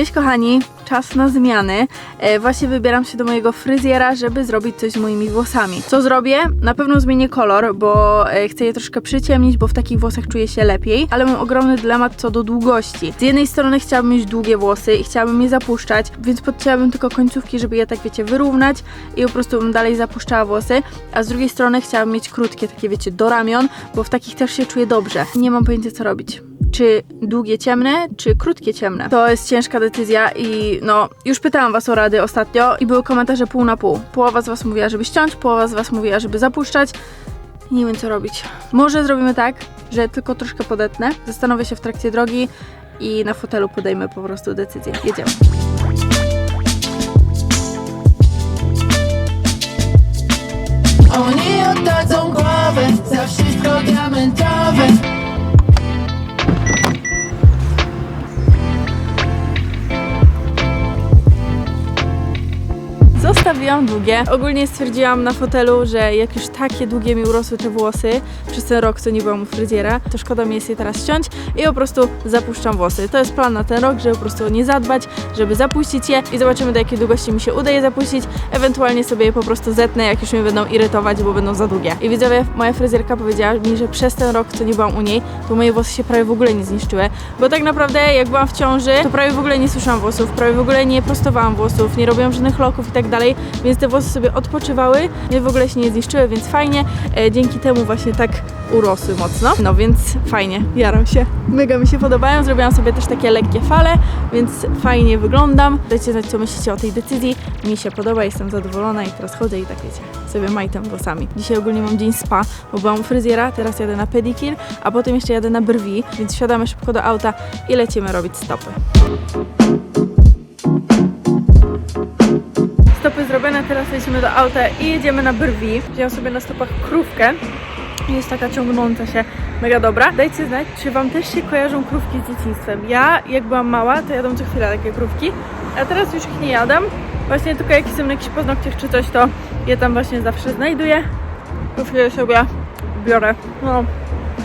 Cześć kochani, czas na zmiany. E, właśnie wybieram się do mojego fryzjera, żeby zrobić coś z moimi włosami. Co zrobię? Na pewno zmienię kolor, bo e, chcę je troszkę przyciemnić, bo w takich włosach czuję się lepiej, ale mam ogromny dylemat co do długości. Z jednej strony chciałabym mieć długie włosy i chciałabym je zapuszczać, więc podcięłabym tylko końcówki, żeby je tak wiecie wyrównać i po prostu bym dalej zapuszczała włosy, a z drugiej strony chciałabym mieć krótkie, takie wiecie, do ramion, bo w takich też się czuję dobrze. Nie mam pojęcia co robić czy długie ciemne, czy krótkie ciemne. To jest ciężka decyzja i no, już pytałam was o rady ostatnio i były komentarze pół na pół. Połowa z was mówiła, żeby ściąć, połowa z was mówiła, żeby zapuszczać. Nie wiem co robić. Może zrobimy tak, że tylko troszkę podetnę, zastanowię się w trakcie drogi i na fotelu podejmę po prostu decyzję. Jedziemy. Oni oddadzą głowę Długie. Ogólnie stwierdziłam na fotelu, że jak już takie długie mi urosły te włosy przez ten rok, co nie byłam u fryzjera, to szkoda mi jest je teraz ściąć i po prostu zapuszczam włosy. To jest plan na ten rok, żeby po prostu nie zadbać, żeby zapuścić je i zobaczymy do jakiej długości mi się udaje zapuścić. Ewentualnie sobie je po prostu zetnę, jak już mnie będą irytować, bo będą za długie. I widzowie, moja fryzjerka powiedziała mi, że przez ten rok, co nie byłam u niej, to moje włosy się prawie w ogóle nie zniszczyły, bo tak naprawdę jak byłam w ciąży, to prawie w ogóle nie suszyłam włosów, prawie w ogóle nie prostowałam włosów, nie robiłam żadnych loków i tak dalej, więc te włosy sobie odpoczywały, w ogóle się nie zniszczyły, więc fajnie. E, dzięki temu właśnie tak urosły mocno. No więc fajnie, jaram się. Mega mi się podobają, zrobiłam sobie też takie lekkie fale, więc fajnie wyglądam. Dajcie znać, co myślicie o tej decyzji. Mi się podoba, jestem zadowolona i teraz chodzę i tak wiecie, sobie majtam włosami. Dzisiaj ogólnie mam dzień spa, bo byłam u fryzjera, teraz jadę na pedikir, a potem jeszcze jadę na brwi, więc wsiadamy szybko do auta i lecimy robić stopy. Zrobione, teraz lecimy do auta i jedziemy na brwi. Wziąłem sobie na stopach krówkę. Jest taka ciągnąca się, mega dobra. Dajcie znać, czy Wam też się kojarzą krówki z dzieciństwem. Ja, jak byłam mała, to jadłam co chwilę takie krówki, a teraz już ich nie jadam. Właśnie tylko jak jestem na jakichś paznokciach czy coś, to je tam właśnie zawsze znajduję. Krówki sobie biorę. No,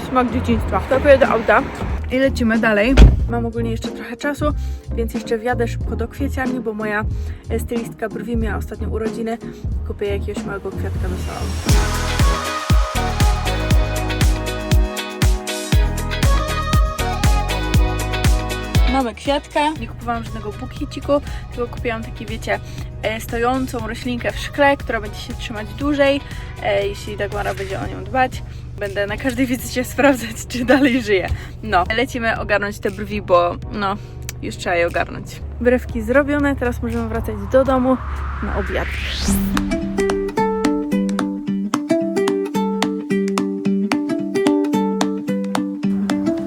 smak dzieciństwa. Stopuję do auta i lecimy dalej. Mam ogólnie jeszcze trochę czasu, więc jeszcze wjadę szybko do kwieciarni, bo moja e, stylistka brwi miała ostatnio urodziny. Kupię jakiegoś małego kwiatka do salonu. Mamy kwiatka, nie kupowałam żadnego bukieciku, tylko kupiłam taki, wiecie, e, stojącą roślinkę w szkle, która będzie się trzymać dłużej, e, jeśli Dagmara będzie o nią dbać. Będę na każdej wizycie sprawdzać, czy dalej żyje. No, lecimy ogarnąć te brwi, bo no, już trzeba je ogarnąć. Brewki zrobione, teraz możemy wracać do domu na obiad.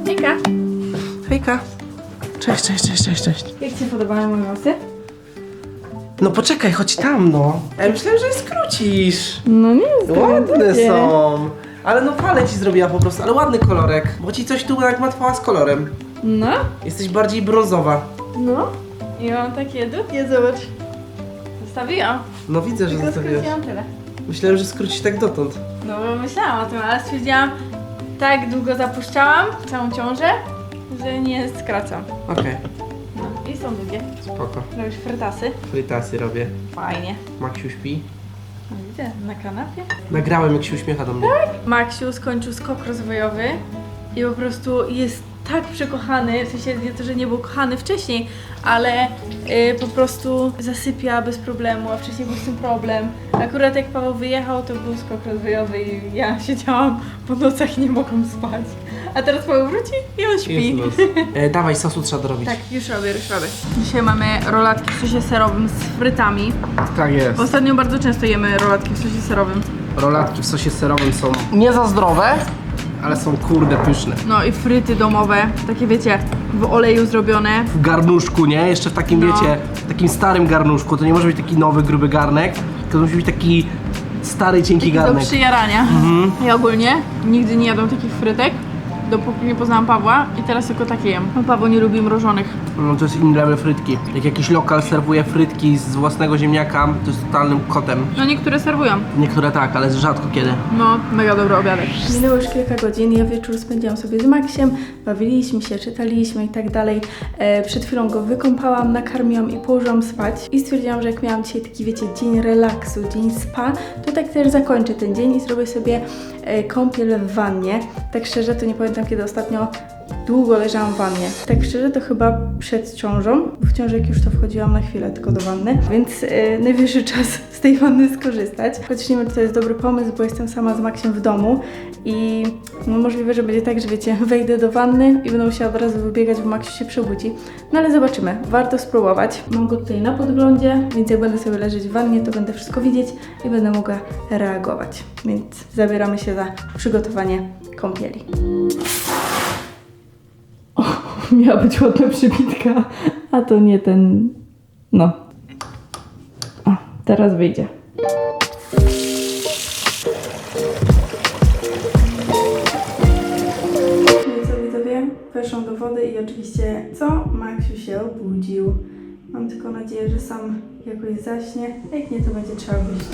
Hejka, Hejka. Cześć, cześć, cześć, cześć, cześć. jak Ci się podobają moje włosy? No poczekaj, chodź tam, no. Ja myślałem, że je skrócisz. No nie jest Ładne są. Ale no palę ci zrobiła po prostu, ale ładny kolorek. Bo ci coś tu jak matwała z kolorem. No, Jesteś bardziej brązowa. no. I mam takie długie, zobacz. Zostawiłam. No widzę, że Tylko zostawiłaś. skróciłam tyle. Myślałam, że skrócisz tak dotąd. No bo myślałam o tym, ale stwierdziłam, tak długo zapuszczałam całą ciążę, że nie skracam. Okej, No i są długie. spoko. Robisz frytasy. Fritasy robię. Fajnie. Maksiu śpi. No Widzę, na kanapie. Nagrałem jak się uśmiecha do mnie. Maksiu skończył skok rozwojowy i po prostu jest tak przekochany, w sensie nie to, że nie był kochany wcześniej, ale y, po prostu zasypia bez problemu, a wcześniej był z tym problem. Akurat jak Paweł wyjechał, to był skok rozwojowy i ja siedziałam po nocach i nie mogłam spać. A teraz Paweł wróci i on śpi. Jest luz. E, dawaj, sosu trzeba dorobić. Tak, już robię, już robię. Dzisiaj mamy rolatki w sosie serowym z frytami. tak jest. Ostatnio bardzo często jemy rolatki w sosie serowym. Rolatki w sosie serowym są nie za zdrowe, ale są kurde pyszne. No i fryty domowe, takie wiecie, w oleju zrobione. w garnuszku, nie? Jeszcze w takim, No. wiecie, w takim starym garnuszku. To nie może być taki nowy, gruby garnek, to musi być taki stary, cienki Taki do garnek. przyjarania. Ja ogólnie nigdy nie jadłam takich frytek dopóki nie poznałam Pawła i teraz tylko takie jem. No Paweł nie lubi mrożonych. No to jest inny level frytki. Jak jakiś lokal serwuje frytki z własnego ziemniaka, to jest totalnym kotem. No niektóre serwują. Niektóre tak, ale rzadko kiedy. No, mega dobry obiadek. Minęło już kilka godzin, ja wieczór spędziłam sobie z Maxiem, bawiliśmy się, czytaliśmy i tak dalej. E, przed chwilą go wykąpałam, nakarmiłam i położyłam spać. I stwierdziłam, że jak miałam dzisiaj taki, wiecie, dzień relaksu, dzień spa, to tak też zakończę ten dzień i zrobię sobie e, kąpiel w wannie. Tak szczerze, to nie pamiętam kiedy ostatnio długo leżałam w wannie. Tak szczerze, to chyba przed ciążą, bo w ciąży jak już to wchodziłam na chwilę tylko do wanny, więc e, najwyższy czas z tej wanny skorzystać. Chociaż nie wiem, czy to jest dobry pomysł, bo jestem sama z Maxiem w domu i no, możliwe, że będzie tak, że wiecie, wejdę do wanny i będę musiała od razu wybiegać, bo Maxiu się przebudzi. No ale zobaczymy, warto spróbować. Mam go tutaj na podglądzie, więc jak będę sobie leżeć w wannie, to będę wszystko widzieć i będę mogła reagować. Więc zabieramy się za przygotowanie kąpieli. Miała być ładna przybitka, a to nie ten. No. A, teraz wyjdzie. No? Weszłam do wody i oczywiście co? Maksiu się obudził. Mam tylko nadzieję, że sam jakoś zaśnie. Jak nie, to będzie trzeba wyjść.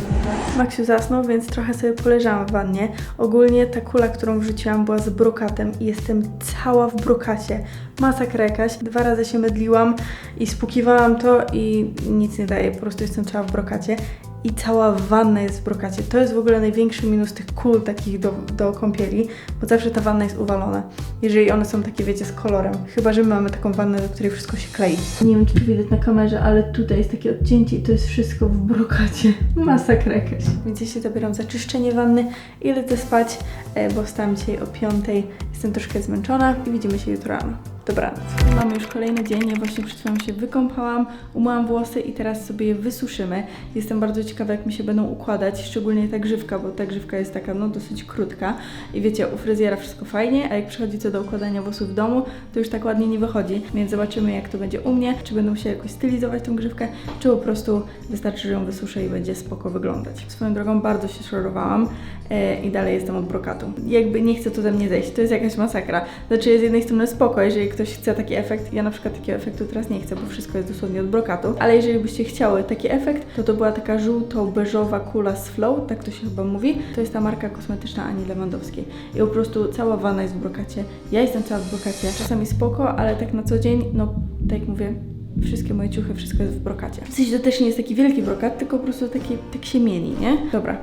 Maksiu zasnął, więc trochę sobie poleżałam w wannie. Ogólnie ta kula, którą wrzuciłam była z brokatem i jestem cała w brokacie. Masakra jakaś. Dwa razy się mydliłam i spukiwałam to i nic nie daje. Po prostu jestem cała w brokacie i cała wanna jest w brokacie. To jest w ogóle największy minus tych kul takich do, do kąpieli, bo zawsze ta wanna jest uwalona. Jeżeli one są takie, wiecie, z kolorem. Chyba, że my mamy taką wannę, do której wszystko się klei. Nie wiem, czy to widać na kamerze, ale tutaj jest takie odcięcie i to jest wszystko w brokacie. Masakra jakaś. Więc ja się zabieram za czyszczenie wanny i lecę spać, e, bo wstałam dzisiaj o 5. Jestem troszkę zmęczona i widzimy się jutro rano. Dobranoc. Mamy już kolejny dzień. Ja właśnie przed chwilą się wykąpałam, umyłam włosy i teraz sobie je wysuszymy. Jestem bardzo ciekawa, jak mi się będą układać, szczególnie ta grzywka, bo ta grzywka jest taka no dosyć krótka. I wiecie, u fryzjera wszystko fajnie, a jak przychodzi co do układania włosów w domu, to już tak ładnie nie wychodzi. Więc zobaczymy, jak to będzie u mnie. Czy będą się jakoś stylizować tą grzywkę, czy po prostu wystarczy, że ją wysuszę i będzie spoko wyglądać. Swoją drogą bardzo się szorowałam e, i dalej jestem od brokatu. Jakby nie chcę to ze mnie zejść, to jest jakaś masakra. Znaczy z jednej strony spoko, jeżeli ktoś chce taki efekt, ja na przykład takiego efektu teraz nie chcę, bo wszystko jest dosłownie od brokatu, ale jeżeli byście chciały taki efekt, to to była taka żółto-beżowa kula z Flow, tak to się chyba mówi. To jest ta marka kosmetyczna Ani Lewandowskiej. I po prostu cała wana jest w brokacie. Ja jestem cała w brokacie. Czasami spoko, ale tak na co dzień, no tak jak mówię, wszystkie moje ciuchy, wszystko jest w brokacie. W sensie to też nie jest taki wielki brokat, tylko po prostu taki, tak się mieni, nie? Dobra,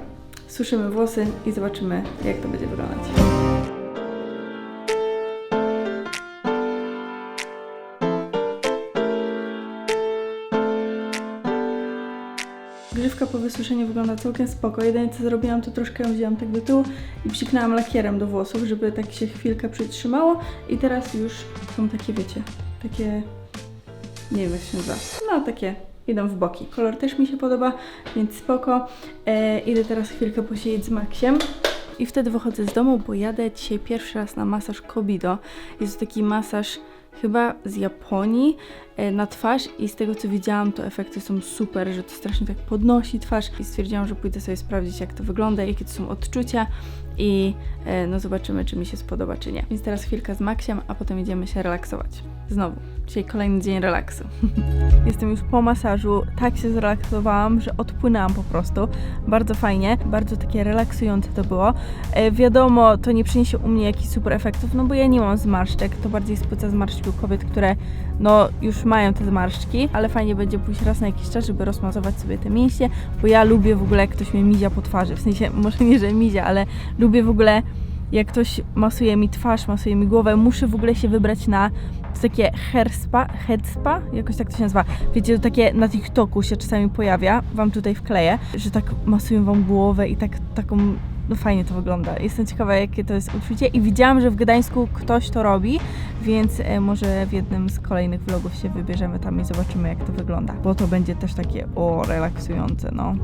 suszymy włosy i zobaczymy, jak to będzie wyglądać. Po wysuszeniu wygląda całkiem spoko. Jedyne co zrobiłam, to troszkę ją wzięłam tak do tyłu i przyknęłam lakierem do włosów, żeby tak się chwilkę przytrzymało. I teraz już są takie, wiecie, takie... Nie wiem jak się nazywa. No takie idą w boki. Kolor też mi się podoba, więc spoko. E, idę teraz chwilkę posiedzieć z Maxiem. I wtedy wychodzę z domu, bo jadę dzisiaj pierwszy raz na masaż Kobido. Jest to taki masaż chyba z Japonii e, na twarz i z tego co widziałam, to efekty są super, że to strasznie tak podnosi twarz i stwierdziłam, że pójdę sobie sprawdzić jak to wygląda, jakie to są odczucia i e, no zobaczymy, czy mi się spodoba, czy nie. Więc teraz chwilkę z Maxiem, a potem idziemy się relaksować. Znowu, dzisiaj kolejny dzień relaksu. Jestem już po masażu, tak się zrelaksowałam, że odpłynęłam po prostu. Bardzo fajnie, bardzo takie relaksujące to było. E, wiadomo, to nie przyniesie u mnie jakichś super efektów, no bo ja nie mam zmarszczek, to bardziej spłyca zmarszczki u kobiet, które no już mają te zmarszczki, ale fajnie będzie pójść raz na jakiś czas, żeby rozmazować sobie te mięśnie, bo ja lubię w ogóle jak ktoś mnie mizia po twarzy, w sensie może nie, że mizia, ale lubię w ogóle jak ktoś masuje mi twarz, masuje mi głowę, muszę w ogóle się wybrać na takie hair spa, head spa, jakoś tak to się nazywa. Wiecie, to takie na TikToku się czasami pojawia, wam tutaj wkleję, że tak masują wam głowę i tak taką no fajnie to wygląda. Jestem ciekawa, jakie to jest uczucie i widziałam, że w Gdańsku ktoś to robi, więc e, może w jednym z kolejnych vlogów się wybierzemy tam i zobaczymy, jak to wygląda. Bo to będzie też takie o relaksujące, no.